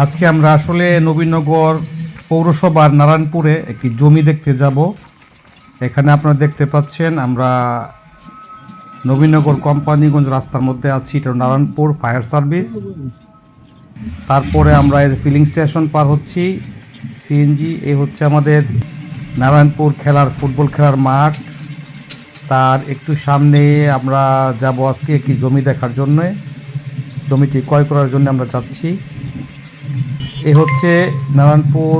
আজকে আমরা আসলে নবীনগর পৌরসভার নারায়ণপুরে একটি জমি দেখতে যাব। এখানে আপনারা দেখতে পাচ্ছেন আমরা নবীনগর কোম্পানিগঞ্জ রাস্তার মধ্যে আছি, এটা নারায়ণপুর ফায়ার সার্ভিস। তারপরে আমরা এর ফিলিং স্টেশন পার হচ্ছি। সিএনজি এ হচ্ছে আমাদের নারায়ণপুর খেলার, ফুটবল খেলার মাঠ। তার একটু সামনে আমরা যাব আজকে একটি জমি দেখার জন্য। জমিটি ক্রয় করার জন্য আমরা যাচ্ছি। এ হচ্ছে নারায়ণপুর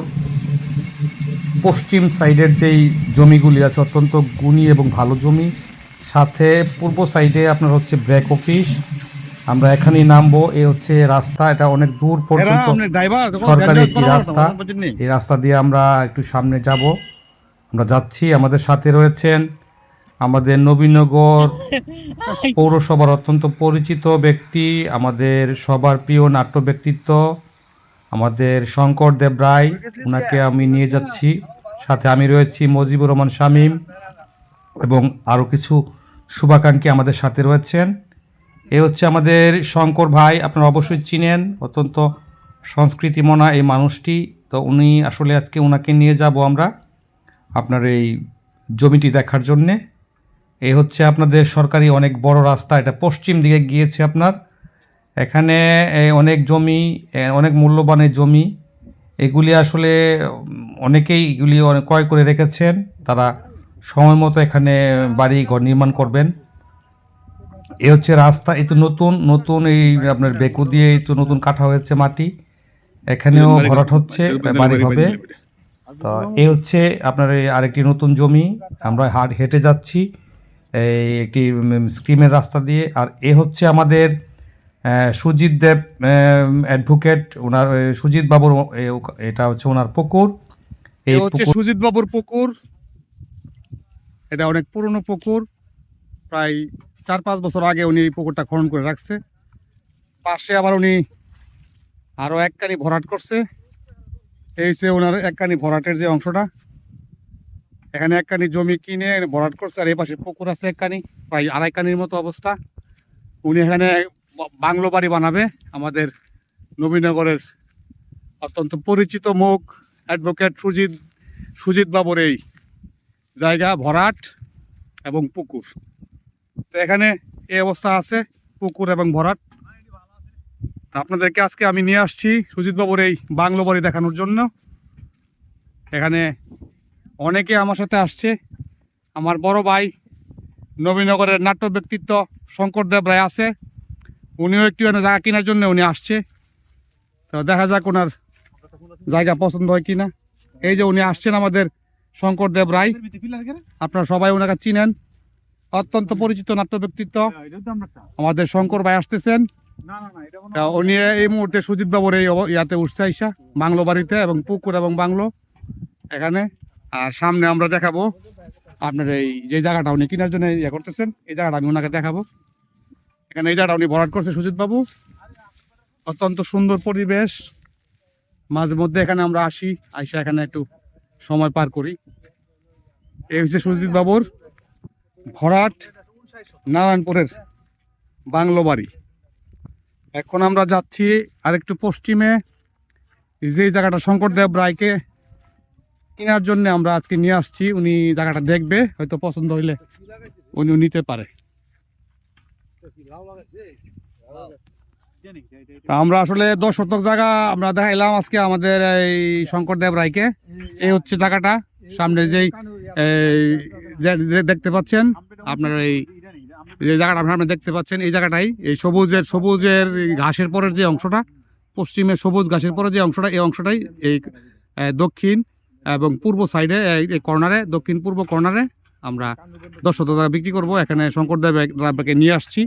পশ্চিম সাইডের যেই জমিগুলি আছে অত্যন্ত গুণী এবং ভালো জমি। সাথে পূর্ব সাইডে আপনার হচ্ছে ব্রেক অফিস। আমরা এখানেই নামবো। এ হচ্ছে রাস্তা। এটা অনেক দূর পর্যন্ত সরকারি একটি রাস্তা। এই রাস্তা দিয়ে আমরা একটু সামনে যাব। আমরা যাচ্ছি। আমাদের সাথে রয়েছেন আমাদের নবীনগর পৌরসভার অত্যন্ত পরিচিত ব্যক্তি আমাদের সবার প্রিয় নাট্য ব্যক্তিত্ব আমাদের শঙ্কর দেব রায়, ওনাকে আমি নিয়ে যাচ্ছি। সাথে আমি রয়েছি মজিবুর রহমান শামীম এবং আরও কিছু শুভাকাঙ্ক্ষী আমাদের সাথে রয়েছেন। এ হচ্ছে আমাদের শঙ্কর ভাই, আপনারা অবশ্যই চিনেন, অত্যন্ত সংস্কৃতিমনা এই মানুষটি। তো উনি আসলে আজকে ওনাকে নিয়ে যাব আমরা আপনার এই জমিটি দেখার জন্যে। এই হচ্ছে আপনাদের সরকারি অনেক বড় রাস্তা, এটা পশ্চিম দিকে গিয়েছে আপনার। এখানে অনেক জমি অনেক মূল্যবানের জমি। এগুলি আসলে অনেকেই এগুলি অনেক ক্রয় করে রেখেছেন। তারা সময় মতো এখানে বাড়ি ঘর নির্মাণ করবেন। এ হচ্ছে রাস্তা এই তো নতুন নতুন এই আপনার বেকু দিয়ে এই তো নতুন কাটা হয়েছে মাটি। এখানেও ভরাট হচ্ছে বাড়ি হবে। তো এ হচ্ছে আপনার এই আরেকটি নতুন জমি। আমরা হাট হেঁটে যাচ্ছি এই একটি স্ক্রিমের রাস্তা দিয়ে। আর এ হচ্ছে আমাদের সুজিত দেব অ্যাডভোকেট ওনার সুজিত বাবুর এটা হচ্ছে ওনার পুকুর। এই হচ্ছে সুজিত বাবুর পুকুর। এটা অনেক পুরনো পুকুর। প্রায় চার পাঁচ বছর আগে উনি এই পুকুরটা খনন করে রাখছে। পাশে আবার উনি আরও এক কানি ভরাট করছে। এই হচ্ছে ওনার এক কানি ভরাটের যে অংশটা। এখানে এক কানি জমি কিনে ভরাট করছে আর এই পাশে পুকুর আছে এক কানি প্রায় আড়াই কানির মতো অবস্থা। উনি এখানে বাংলো বাড়ি বানাবে। আমাদের নবীনগরের অত্যন্ত পরিচিত মুখ অ্যাডভোকেট সুজিত সুজিত বাবুর এই জায়গা, ভরাট এবং পুকুর। তো এখানে এই অবস্থা আছে, পুকুর এবং ভরাট। আপনাদেরকে আজকে আমি নিয়ে আসছি সুজিত বাবুর এই বাংলো বাড়ি দেখানোর জন্য। এখানে অনেকে আমার সাথে আসছে। আমার বড় ভাই নবীনগরের নাট্য ব্যক্তিত্ব শঙ্কর দেব রায় আছে। উনিও একটু জায়গা কেনার জন্য উনি আসছে। তো দেখা যাক ওনার জায়গা পছন্দ হয় কিনা। এই যে উনি আসছেন আমাদের শঙ্কর দেব রায়। আপনারা সবাই ওনাকে চিনেন। অত্যন্ত পরিচিত নাট্য ব্যক্তিত্ব। আমাদের শঙ্কর ভাই আসতেছেন। উনি এই মুহূর্তে সুজিত বাবুর এই ইয়াতে উঠছে আইসা, বাংলো বাড়িতে এবং পুকুর এবং বাংলো এখানে। আর সামনে আমরা দেখাবো আপনার এই যে জায়গাটা উনি কেনার জন্য ইয়ে করতেছেন, এই জায়গাটা আমি ওনাকে দেখাবো। এখানে এই জায়গাটা উনি ভরাট করছে সুজিত বাবু। অত্যন্ত সুন্দর পরিবেশ। মাঝে মধ্যে এখানে আমরা আসি, আইসা এখানে একটু সময় পার করি। এই হচ্ছে সুজিত বাবুর ভরাট নারায়ণপুরের বাংলো বাড়ি। এখন আমরা যাচ্ছি আরেকটু পশ্চিমে। যে জায়গাটা শঙ্করদেব রায়কে কেনার জন্য আমরা আজকে নিয়ে আসছি, উনি জায়গাটা দেখবে, হয়তো পছন্দ হইলে উনি নিতে পারে। আমরা আসলে দশ শতক জায়গা আমরা দেখাইলাম আজকে আমাদের এই শঙ্করদেব রায়কে। এই হচ্ছে জায়গাটা। সামনে যেই দেখতে পাচ্ছেন, আপনার এই যে জায়গাটা আপনারা দেখতে পাচ্ছেন, এই জায়গাটাই। এই সবুজের সবুজের ঘাসের পরের যে অংশটা, পশ্চিমে সবুজ ঘাসের পরের যে অংশটা, এই অংশটাই এই দক্ষিণ এবং পূর্ব সাইডে এই কর্নারে দক্ষিণ পূর্ব কর্নারে আমরা দশ শত টাকা বিক্রি করব। এখানে শঙ্করদেব রাব্বাকে নিয়ে আসছি।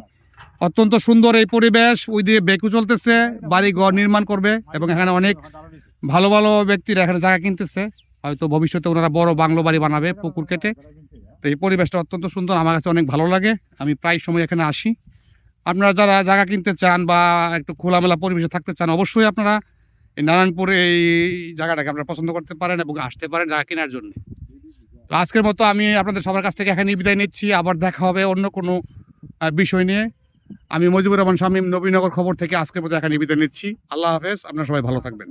অত্যন্ত সুন্দর এই পরিবেশ, ওই দিয়ে বেকু চলতেছে বাড়ি ঘর নির্মাণ করবে এবং এখানে অনেক ভালো ভালো ব্যক্তিরা এখানে জায়গা কিনতেছে। হয়তো ভবিষ্যতে ওনারা বড় বাংলো বাড়ি বানাবে পুকুর কেটে। তো এই পরিবেশটা অত্যন্ত সুন্দর, আমার কাছে অনেক ভালো লাগে। আমি প্রায় সময় এখানে আসি। আপনারা যারা জায়গা কিনতে চান বা একটু খোলামেলা পরিবেশে থাকতে চান, অবশ্যই আপনারা এই নারায়ণপুর এই জায়গাটাকে আপনারা পছন্দ করতে পারেন এবং আসতে পারেন জায়গা কেনার জন্য। আজকের মতো আমি আপনাদের সবার কাছ থেকে এখানে বিদায় নিচ্ছি। আবার দেখা হবে অন্য কোনো বিষয় নিয়ে। আমি মজিবুর রহমান স্বামী নবীনগর খবর থেকে আজকের মতো এখানে বিদায় নিচ্ছি। আল্লাহ হাফেজ, আপনারা সবাই ভালো থাকবেন।